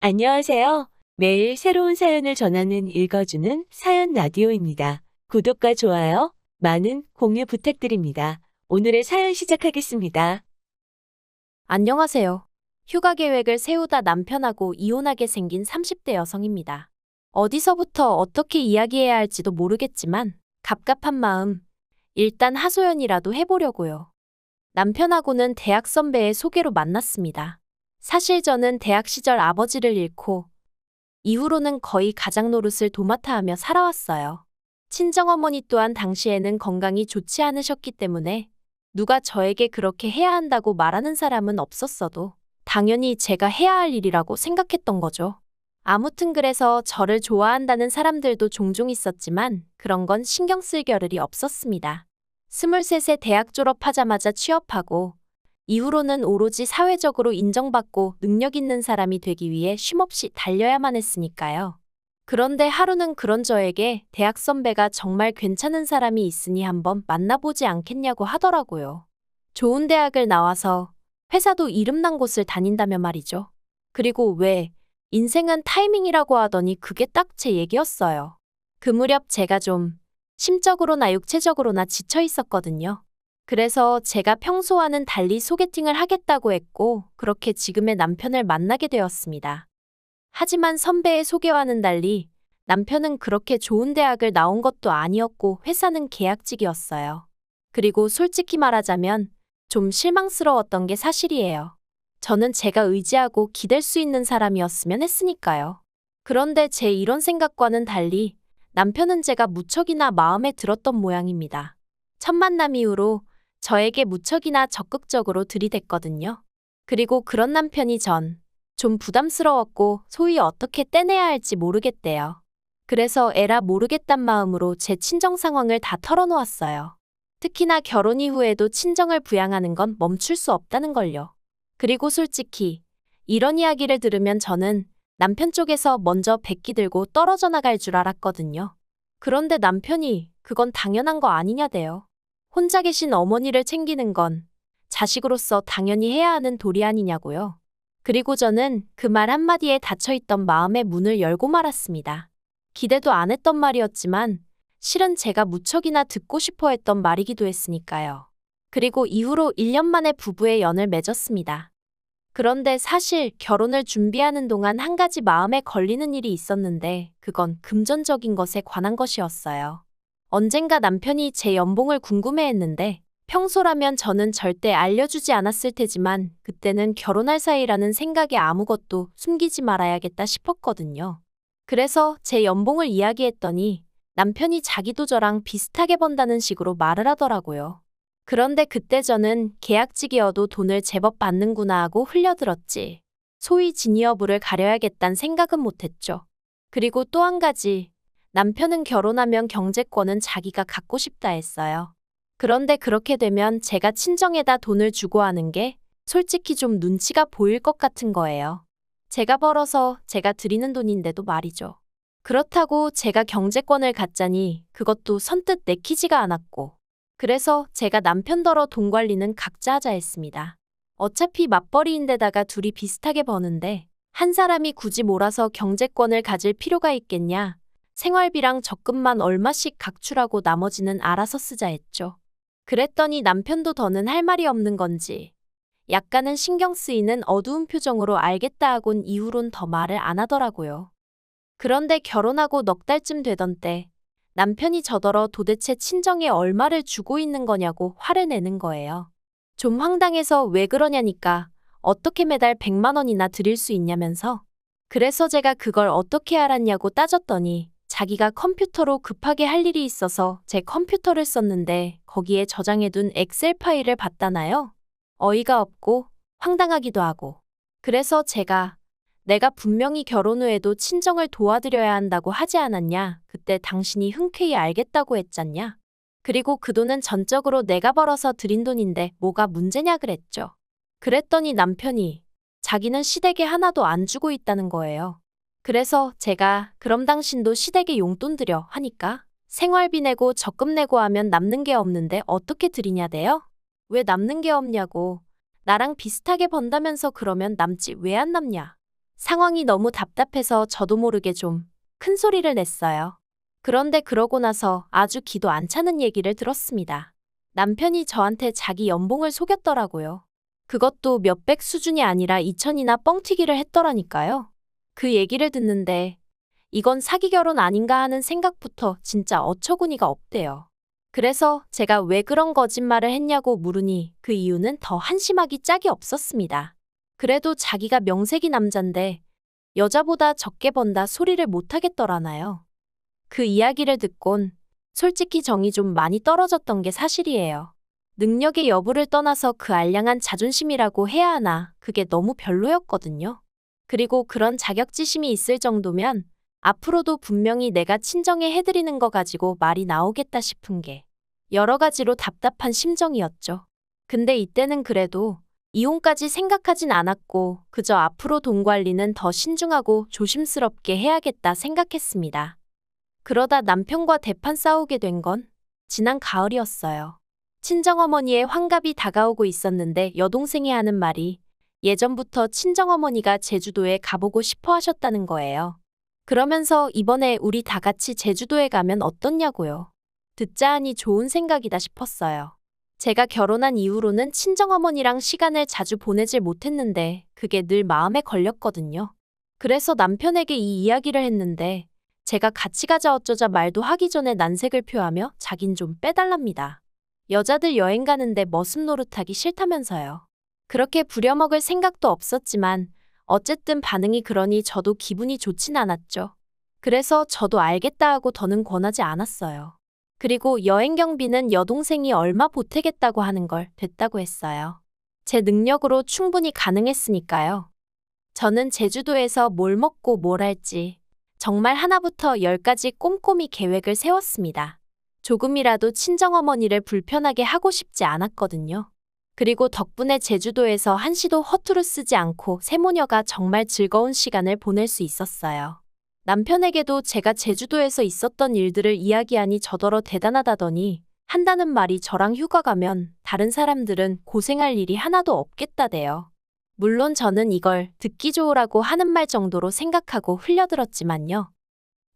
안녕하세요. 매일 새로운 사연을 전하는 읽어주는 사연 라디오입니다. 구독과 좋아요, 많은 공유 부탁드립니다. 오늘의 사연 시작하겠습니다. 안녕하세요. 휴가 계획을 세우다 남편하고 이혼하게 생긴 30대 여성입니다. 어디서부터 어떻게 이야기해야 할지도 모르겠지만 갑갑한 마음, 일단 하소연이라도 해보려고요. 남편하고는 대학 선배의 소개로 만났습니다. 사실 저는 대학 시절 아버지를 잃고 이후로는 거의 가장 노릇을 도맡아 하며 살아왔어요. 친정어머니 또한 당시에는 건강이 좋지 않으셨기 때문에 누가 저에게 그렇게 해야 한다고 말하는 사람은 없었어도 당연히 제가 해야 할 일이라고 생각했던 거죠. 아무튼 그래서 저를 좋아한다는 사람들도 종종 있었지만 그런 건 신경 쓸 겨를이 없었습니다. 23세 대학 졸업하자마자 취업하고 이후로는 오로지 사회적으로 인정받고 능력 있는 사람이 되기 위해 쉼없이 달려야만 했으니까요. 그런데 하루는 그런 저에게 대학 선배가 정말 괜찮은 사람이 있으니 한번 만나보지 않겠냐고 하더라고요. 좋은 대학을 나와서 회사도 이름난 곳을 다닌다며 말이죠. 그리고 왜 인생은 타이밍이라고 하더니 그게 딱 제 얘기였어요. 그 무렵 제가 좀 심적으로나 육체적으로나 지쳐 있었거든요. 그래서 제가 평소와는 달리 소개팅을 하겠다고 했고 그렇게 지금의 남편을 만나게 되었습니다. 하지만 선배의 소개와는 달리 남편은 그렇게 좋은 대학을 나온 것도 아니었고 회사는 계약직이었어요. 그리고 솔직히 말하자면 좀 실망스러웠던 게 사실이에요. 저는 제가 의지하고 기댈 수 있는 사람이었으면 했으니까요. 그런데 제 이런 생각과는 달리 남편은 제가 무척이나 마음에 들었던 모양입니다. 첫 만남 이후로 저에게 무척이나 적극적으로 들이댔거든요. 그리고 그런 남편이 전 좀 부담스러웠고 소위 어떻게 떼내야 할지 모르겠대요. 그래서 에라 모르겠단 마음으로 제 친정 상황을 다 털어놓았어요. 특히나 결혼 이후에도 친정을 부양하는 건 멈출 수 없다는 걸요. 그리고 솔직히 이런 이야기를 들으면 저는 남편 쪽에서 먼저 백기 들고 떨어져 나갈 줄 알았거든요. 그런데 남편이 그건 당연한 거 아니냐대요. 혼자 계신 어머니를 챙기는 건 자식으로서 당연히 해야 하는 도리 아니냐고요. 그리고 저는 그 말 한마디에 닫혀있던 마음의 문을 열고 말았습니다. 기대도 안 했던 말이었지만 실은 제가 무척이나 듣고 싶어 했던 말이기도 했으니까요. 그리고 이후로 1년 만에 부부의 연을 맺었습니다. 그런데 사실 결혼을 준비하는 동안 한 가지 마음에 걸리는 일이 있었는데 그건 금전적인 것에 관한 것이었어요. 언젠가 남편이 제 연봉을 궁금해했는데 평소라면 저는 절대 알려주지 않았을 테지만 그때는 결혼할 사이라는 생각에 아무것도 숨기지 말아야겠다 싶었거든요. 그래서 제 연봉을 이야기했더니 남편이 자기도 저랑 비슷하게 번다는 식으로 말을 하더라고요. 그런데 그때 저는 계약직이어도 돈을 제법 받는구나 하고 흘려들었지. 소위 진위 여부를 가려야겠단 생각은 못했죠. 그리고 또 한 가지, 남편은 결혼하면 경제권은 자기가 갖고 싶다 했어요. 그런데 그렇게 되면 제가 친정에다 돈을 주고 하는 게 솔직히 좀 눈치가 보일 것 같은 거예요. 제가 벌어서 제가 드리는 돈인데도 말이죠. 그렇다고 제가 경제권을 갖자니 그것도 선뜻 내키지가 않았고. 그래서 제가 남편더러 돈 관리는 각자 하자 했습니다. 어차피 맞벌이인데다가 둘이 비슷하게 버는데 한 사람이 굳이 몰아서 경제권을 가질 필요가 있겠냐. 생활비랑 적금만 얼마씩 각출하고 나머지는 알아서 쓰자 했죠. 그랬더니 남편도 더는 할 말이 없는 건지 약간은 신경 쓰이는 어두운 표정으로 알겠다 하곤 이후론 더 말을 안 하더라고요. 그런데 결혼하고 넉 달쯤 되던 때 남편이 저더러 도대체 친정에 얼마를 주고 있는 거냐고 화를 내는 거예요. 좀 황당해서 왜 그러냐니까 어떻게 매달 100만 원이나 드릴 수 있냐면서 그래서 제가 그걸 어떻게 알았냐고 따졌더니 자기가 컴퓨터로 급하게 할 일이 있어서 제 컴퓨터를 썼는데 거기에 저장해둔 엑셀 파일을 봤다나요? 어이가 없고 황당하기도 하고. 그래서 제가 내가 분명히 결혼 후에도 친정을 도와드려야 한다고 하지 않았냐? 그때 당신이 흔쾌히 알겠다고 했잖냐? 그리고 그 돈은 전적으로 내가 벌어서 드린 돈인데 뭐가 문제냐 그랬죠. 그랬더니 남편이 자기는 시댁에 하나도 안 주고 있다는 거예요. 그래서 제가 그럼 당신도 시댁에 용돈 드려 하니까 생활비 내고 적금 내고 하면 남는 게 없는데 어떻게 드리냐대요? 왜 남는 게 없냐고. 나랑 비슷하게 번다면서 그러면 남지 왜 안 남냐? 상황이 너무 답답해서 저도 모르게 좀 큰 소리를 냈어요. 그런데 그러고 나서 아주 기도 안 차는 얘기를 들었습니다. 남편이 저한테 자기 연봉을 속였더라고요. 그것도 몇백 수준이 아니라 2천이나 뻥튀기를 했더라니까요. 그 얘기를 듣는데 이건 사기 결혼 아닌가 하는 생각부터 진짜 어처구니가 없대요. 그래서 제가 왜 그런 거짓말을 했냐고 물으니 그 이유는 더 한심하기 짝이 없었습니다. 그래도 자기가 명색이 남잔데 여자보다 적게 번다 소리를 못하겠더라나요. 그 이야기를 듣곤 솔직히 정이 좀 많이 떨어졌던 게 사실이에요. 능력의 여부를 떠나서 그 알량한 자존심이라고 해야 하나 그게 너무 별로였거든요. 그리고 그런 자격지심이 있을 정도면 앞으로도 분명히 내가 친정에 해드리는 거 가지고 말이 나오겠다 싶은 게 여러 가지로 답답한 심정이었죠. 근데 이때는 그래도 이혼까지 생각하진 않았고 그저 앞으로 돈 관리는 더 신중하고 조심스럽게 해야겠다 생각했습니다. 그러다 남편과 대판 싸우게 된 건 지난 가을이었어요. 친정어머니의 환갑이 다가오고 있었는데 여동생이 하는 말이 예전부터 친정어머니가 제주도에 가보고 싶어 하셨다는 거예요. 그러면서 이번에 우리 다 같이 제주도에 가면 어떻냐고요. 듣자 하니 좋은 생각이다 싶었어요. 제가 결혼한 이후로는 친정어머니랑 시간을 자주 보내질 못했는데 그게 늘 마음에 걸렸거든요. 그래서 남편에게 이 이야기를 했는데 제가 같이 가자 어쩌자 말도 하기 전에 난색을 표하며 자긴 좀 빼달랍니다. 여자들 여행 가는데 머슴 노릇하기 싫다면서요. 그렇게 부려먹을 생각도 없었지만 어쨌든 반응이 그러니 저도 기분이 좋진 않았죠. 그래서 저도 알겠다 하고 더는 권하지 않았어요. 그리고 여행 경비는 여동생이 얼마 보태겠다고 하는 걸 됐다고 했어요. 제 능력으로 충분히 가능했으니까요. 저는 제주도에서 뭘 먹고 뭘 할지 정말 하나부터 열까지 꼼꼼히 계획을 세웠습니다. 조금이라도 친정어머니를 불편하게 하고 싶지 않았거든요. 그리고 덕분에 제주도에서 한시도 허투루 쓰지 않고 세모녀가 정말 즐거운 시간을 보낼 수 있었어요. 남편에게도 제가 제주도에서 있었던 일들을 이야기하니 저더러 대단하다더니 한다는 말이 저랑 휴가 가면 다른 사람들은 고생할 일이 하나도 없겠다대요. 물론 저는 이걸 듣기 좋으라고 하는 말 정도로 생각하고 흘려들었지만요.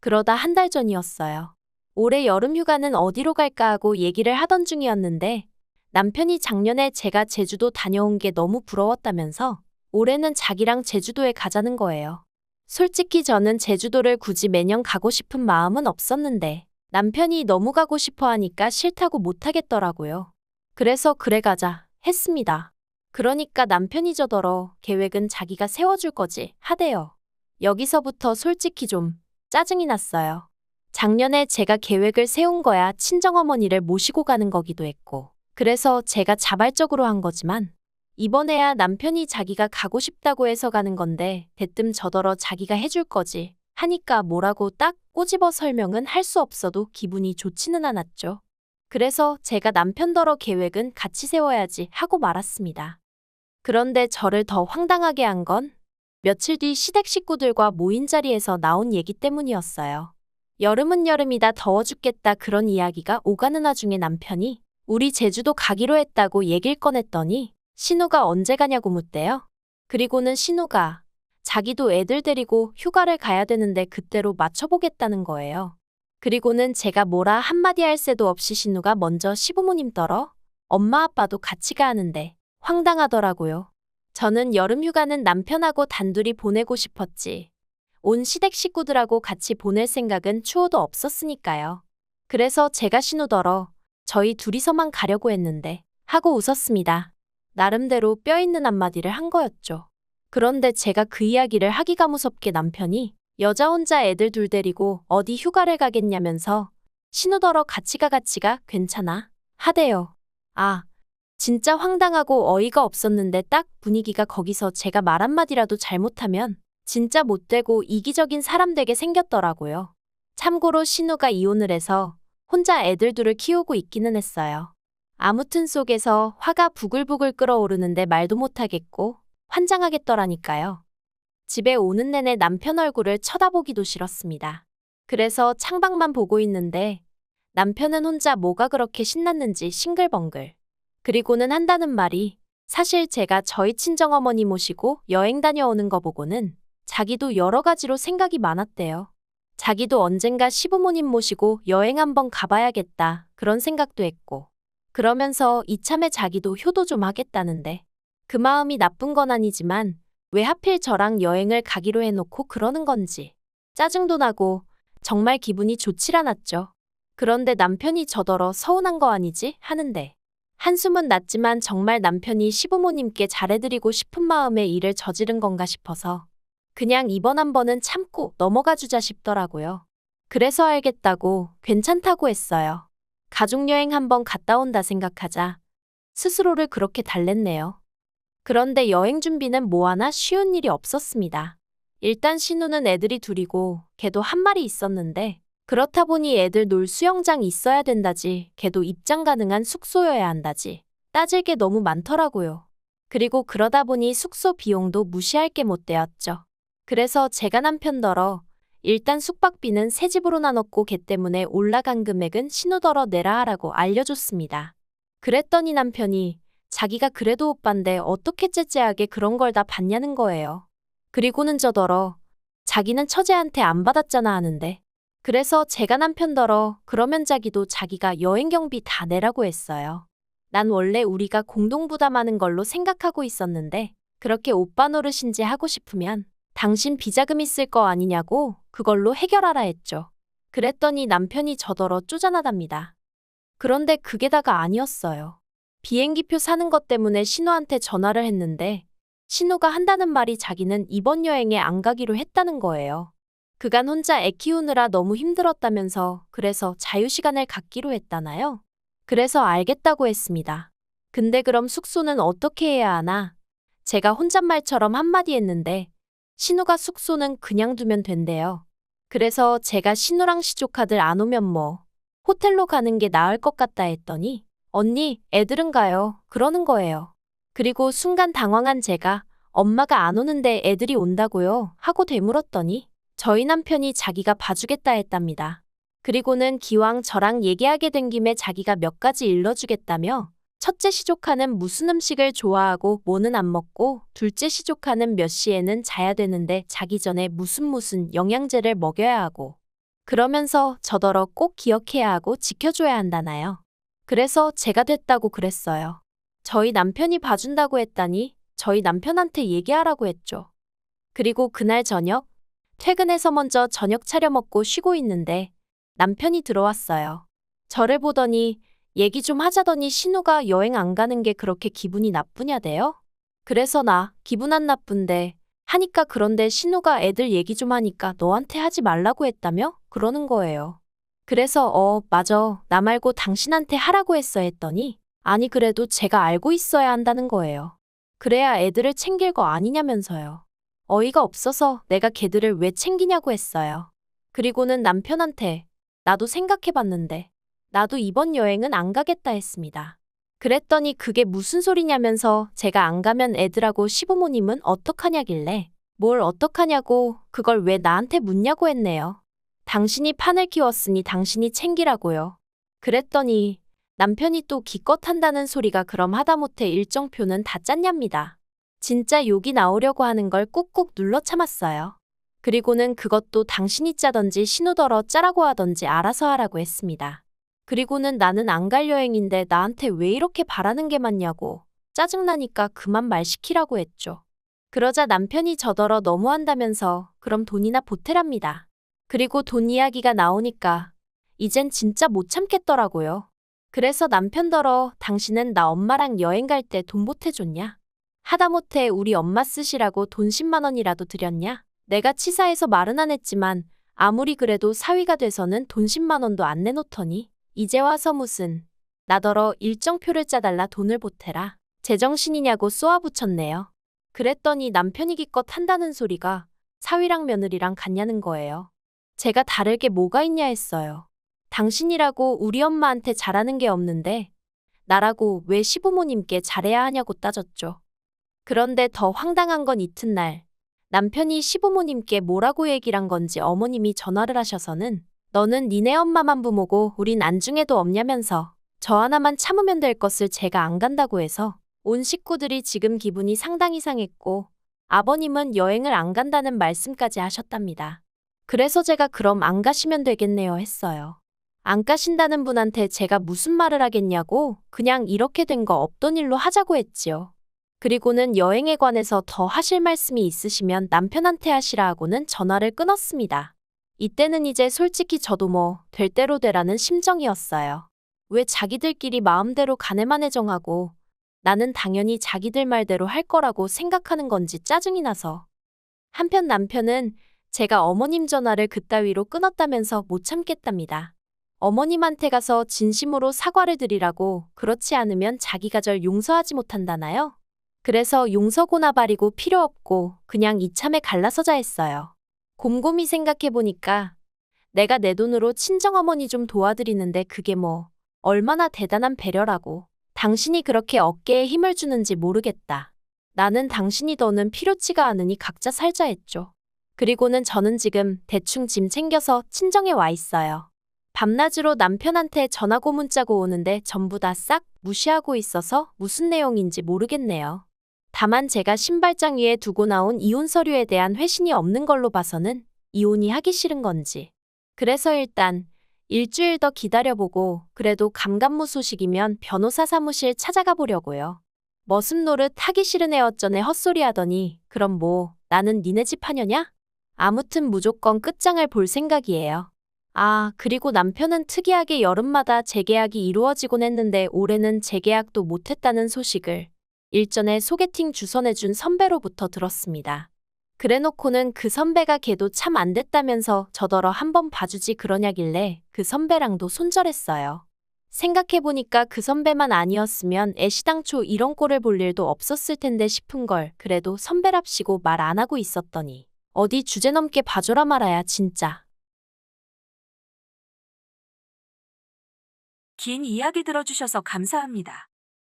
그러다 한 달 전이었어요. 올해 여름 휴가는 어디로 갈까 하고 얘기를 하던 중이었는데 남편이 작년에 제가 제주도 다녀온 게 너무 부러웠다면서 올해는 자기랑 제주도에 가자는 거예요. 솔직히 저는 제주도를 굳이 매년 가고 싶은 마음은 없었는데 남편이 너무 가고 싶어 하니까 싫다고 못하겠더라고요. 그래서 그래 가자 했습니다. 그러니까 남편이 저더러 계획은 자기가 세워줄 거지 하대요. 여기서부터 솔직히 좀 짜증이 났어요. 작년에 제가 계획을 세운 거야 친정어머니를 모시고 가는 거기도 했고 그래서 제가 자발적으로 한 거지만 이번에야 남편이 자기가 가고 싶다고 해서 가는 건데 대뜸 저더러 자기가 해줄 거지 하니까 뭐라고 딱 꼬집어 설명은 할 수 없어도 기분이 좋지는 않았죠. 그래서 제가 남편더러 계획은 같이 세워야지 하고 말았습니다. 그런데 저를 더 황당하게 한 건 며칠 뒤 시댁 식구들과 모인 자리에서 나온 얘기 때문이었어요. 여름은 여름이다 더워 죽겠다 그런 이야기가 오가는 와중에 남편이 우리 제주도 가기로 했다고 얘길 꺼냈더니 신우가 언제 가냐고 묻대요. 그리고는 신우가 자기도 애들 데리고 휴가를 가야 되는데 그때로 맞춰보겠다는 거예요. 그리고는 제가 뭐라 한마디 할 새도 없이 신우가 먼저 시부모님 떨어 엄마 아빠도 같이 가는데 황당하더라고요. 저는 여름 휴가는 남편하고 단둘이 보내고 싶었지. 온 시댁 식구들하고 같이 보낼 생각은 추호도 없었으니까요. 그래서 제가 신우더러 저희 둘이서만 가려고 했는데 하고 웃었습니다. 나름대로 뼈 있는 한마디를 한 거였죠. 그런데 제가 그 이야기를 하기가 무섭게 남편이 여자 혼자 애들 둘 데리고 어디 휴가를 가겠냐면서 신우더러 같이 가 같이 가 괜찮아 하대요. 아 진짜 황당하고 어이가 없었는데 딱 분위기가 거기서 제가 말 한마디라도 잘못하면 진짜 못되고 이기적인 사람 되게 생겼더라고요. 참고로 신우가 이혼을 해서 혼자 애들 둘을 키우고 있기는 했어요. 아무튼 속에서 화가 부글부글 끓어오르는데 말도 못하겠고 환장하겠더라니까요. 집에 오는 내내 남편 얼굴을 쳐다보기도 싫었습니다. 그래서 창밖만 보고 있는데 남편은 혼자 뭐가 그렇게 신났는지 싱글벙글. 그리고는 한다는 말이 사실 제가 저희 친정어머니 모시고 여행 다녀오는 거 보고는 자기도 여러 가지로 생각이 많았대요. 자기도 언젠가 시부모님 모시고 여행 한번 가봐야겠다. 그런 생각도 했고. 그러면서 이참에 자기도 효도 좀 하겠다는데. 그 마음이 나쁜 건 아니지만 왜 하필 저랑 여행을 가기로 해놓고 그러는 건지. 짜증도 나고 정말 기분이 좋질 않았죠. 그런데 남편이 저더러 서운한 거 아니지? 하는데. 한숨은 났지만 정말 남편이 시부모님께 잘해드리고 싶은 마음에 일을 저지른 건가 싶어서 그냥 이번 한 번은 참고 넘어가 주자 싶더라고요. 그래서 알겠다고 괜찮다고 했어요. 가족여행 한번 갔다 온다 생각하자 스스로를 그렇게 달랬네요. 그런데 여행 준비는 뭐 하나 쉬운 일이 없었습니다. 일단 신우는 애들이 둘이고 걔도 한 마리 있었는데 그렇다 보니 애들 놀 수영장 있어야 된다지 걔도 입장 가능한 숙소여야 한다지 따질 게 너무 많더라고요. 그리고 그러다 보니 숙소 비용도 무시할 게 못 되었죠. 그래서 제가 남편더러 일단 숙박비는 새 집으로 나눴고 걔 때문에 올라간 금액은 신우더러 내라 하라고 알려줬습니다. 그랬더니 남편이 자기가 그래도 오빤데 어떻게 째째하게 그런 걸 다 받냐는 거예요. 그리고는 저더러 자기는 처제한테 안 받았잖아 하는데 그래서 제가 남편더러 그러면 자기도 자기가 여행 경비 다 내라고 했어요. 난 원래 우리가 공동 부담하는 걸로 생각하고 있었는데 그렇게 오빠 노릇인지 하고 싶으면 당신 비자금 있을 거 아니냐고 그걸로 해결하라 했죠. 그랬더니 남편이 저더러 쪼잔하답니다. 그런데 그게 다가 아니었어요. 비행기표 사는 것 때문에 신우한테 전화를 했는데 신우가 한다는 말이 자기는 이번 여행에 안 가기로 했다는 거예요. 그간 혼자 애 키우느라 너무 힘들었다면서 그래서 자유시간을 갖기로 했다나요? 그래서 알겠다고 했습니다. 근데 그럼 숙소는 어떻게 해야 하나? 제가 혼잣말처럼 한마디 했는데 신우가 숙소는 그냥 두면 된대요. 그래서 제가 신우랑 시조카들 안 오면 뭐 호텔로 가는 게 나을 것 같다 했더니 언니 애들은 가요 그러는 거예요. 그리고 순간 당황한 제가 엄마가 안 오는데 애들이 온다고요 하고 되물었더니 저희 남편이 자기가 봐주겠다 했답니다. 그리고는 기왕 저랑 얘기하게 된 김에 자기가 몇 가지 일러주겠다며 첫째 시조카는 무슨 음식을 좋아하고 뭐는 안 먹고 둘째 시조카는 몇 시에는 자야 되는데 자기 전에 무슨 무슨 영양제를 먹여야 하고 그러면서 저더러 꼭 기억해야 하고 지켜줘야 한다나요. 그래서 제가 됐다고 그랬어요. 저희 남편이 봐준다고 했다니 저희 남편한테 얘기하라고 했죠. 그리고 그날 저녁 퇴근해서 먼저 저녁 차려 먹고 쉬고 있는데 남편이 들어왔어요. 저를 보더니 얘기 좀 하자더니 신우가 여행 안 가는 게 그렇게 기분이 나쁘냐대요? 그래서 나 기분 안 나쁜데 하니까 그런데 신우가 애들 얘기 좀 하니까 너한테 하지 말라고 했다며? 그러는 거예요. 그래서 어, 맞아. 나 말고 당신한테 하라고 했어 했더니 아니 그래도 제가 알고 있어야 한다는 거예요. 그래야 애들을 챙길 거 아니냐면서요. 어이가 없어서 내가 걔들을 왜 챙기냐고 했어요. 그리고는 남편한테 나도 생각해봤는데 나도 이번 여행은 안 가겠다 했습니다. 그랬더니 그게 무슨 소리냐면서 제가 안 가면 애들하고 시부모님은 어떡하냐길래 뭘 어떡하냐고 그걸 왜 나한테 묻냐고 했네요. 당신이 판을 키웠으니 당신이 챙기라고요. 그랬더니 남편이 또 기껏 한다는 소리가 그럼 하다못해 일정표는 다 짰냐입니다. 진짜 욕이 나오려고 하는 걸 꾹꾹 눌러 참았어요. 그리고는 그것도 당신이 짜던지 신우더러 짜라고 하던지 알아서 하라고 했습니다. 그리고는 나는 안 갈 여행인데 나한테 왜 이렇게 바라는 게 많냐고 짜증나니까 그만 말 시키라고 했죠. 그러자 남편이 저더러 너무한다면서 그럼 돈이나 보태랍니다. 그리고 돈 이야기가 나오니까 이젠 진짜 못 참겠더라고요. 그래서 남편더러 당신은 나 엄마랑 여행 갈 때 돈 보태줬냐? 하다못해 우리 엄마 쓰시라고 돈 10만 원이라도 드렸냐? 내가 치사해서 말은 안 했지만 아무리 그래도 사위가 돼서는 돈 10만 원도 안 내놓더니 이제 와서 무슨 나더러 일정표를 짜달라 돈을 보태라. 제정신이냐고 쏘아붙였네요. 그랬더니 남편이 기껏 한다는 소리가 사위랑 며느리랑 같냐는 거예요. 제가 다를 게 뭐가 있냐 했어요. 당신이라고 우리 엄마한테 잘하는 게 없는데 나라고 왜 시부모님께 잘해야 하냐고 따졌죠. 그런데 더 황당한 건 이튿날 남편이 시부모님께 뭐라고 얘기를 한 건지 어머님이 전화를 하셔서는 너는 니네 엄마만 부모고 우린 안중에도 없냐면서 저 하나만 참으면 될 것을 제가 안 간다고 해서 온 식구들이 지금 기분이 상당히 상했고 아버님은 여행을 안 간다는 말씀까지 하셨답니다. 그래서 제가 그럼 안 가시면 되겠네요 했어요. 안 가신다는 분한테 제가 무슨 말을 하겠냐고 그냥 이렇게 된 거 없던 일로 하자고 했지요. 그리고는 여행에 관해서 더 하실 말씀이 있으시면 남편한테 하시라 하고는 전화를 끊었습니다. 이때는 이제 솔직히 저도 뭐 될 대로 되라는 심정이었어요. 왜 자기들끼리 마음대로 가네만 해정하고 나는 당연히 자기들 말대로 할 거라고 생각하는 건지 짜증이 나서. 한편 남편은 제가 어머님 전화를 그따위로 끊었다면서 못 참겠답니다. 어머님한테 가서 진심으로 사과를 드리라고 그렇지 않으면 자기가 절 용서하지 못한다나요? 그래서 용서 고나 바리고 필요 없고 그냥 이참에 갈라서자 했어요. 곰곰이 생각해보니까 내가 내 돈으로 친정어머니 좀 도와드리는데 그게 뭐 얼마나 대단한 배려라고. 당신이 그렇게 어깨에 힘을 주는지 모르겠다. 나는 당신이 더는 필요치가 않으니 각자 살자 했죠. 그리고는 저는 지금 대충 짐 챙겨서 친정에 와 있어요. 밤낮으로 남편한테 전화고 문자고 오는데 전부 다 싹 무시하고 있어서 무슨 내용인지 모르겠네요. 다만 제가 신발장 위에 두고 나온 이혼 서류에 대한 회신이 없는 걸로 봐서는 이혼이 하기 싫은 건지. 그래서 일단 일주일 더 기다려보고 그래도 감감무 소식이면 변호사 사무실 찾아가 보려고요. 머슴 노릇 하기 싫은 애 어쩌네 헛소리 하더니 그럼 뭐 나는 니네 집 하녀냐? 아무튼 무조건 끝장을 볼 생각이에요. 아, 그리고 남편은 특이하게 여름마다 재계약이 이루어지곤 했는데 올해는 재계약도 못했다는 소식을 일전에 소개팅 주선해준 선배로부터 들었습니다. 그래놓고는 그 선배가 걔도 참 안 됐다면서 저더러 한번 봐주지 그러냐길래 그 선배랑도 손절했어요. 생각해보니까 그 선배만 아니었으면 애시당초 이런 꼴을 볼 일도 없었을 텐데 싶은 걸 그래도 선배랍시고 말 안 하고 있었더니 어디 주제 넘게 봐줘라 말아야 진짜. 긴 이야기 들어주셔서 감사합니다.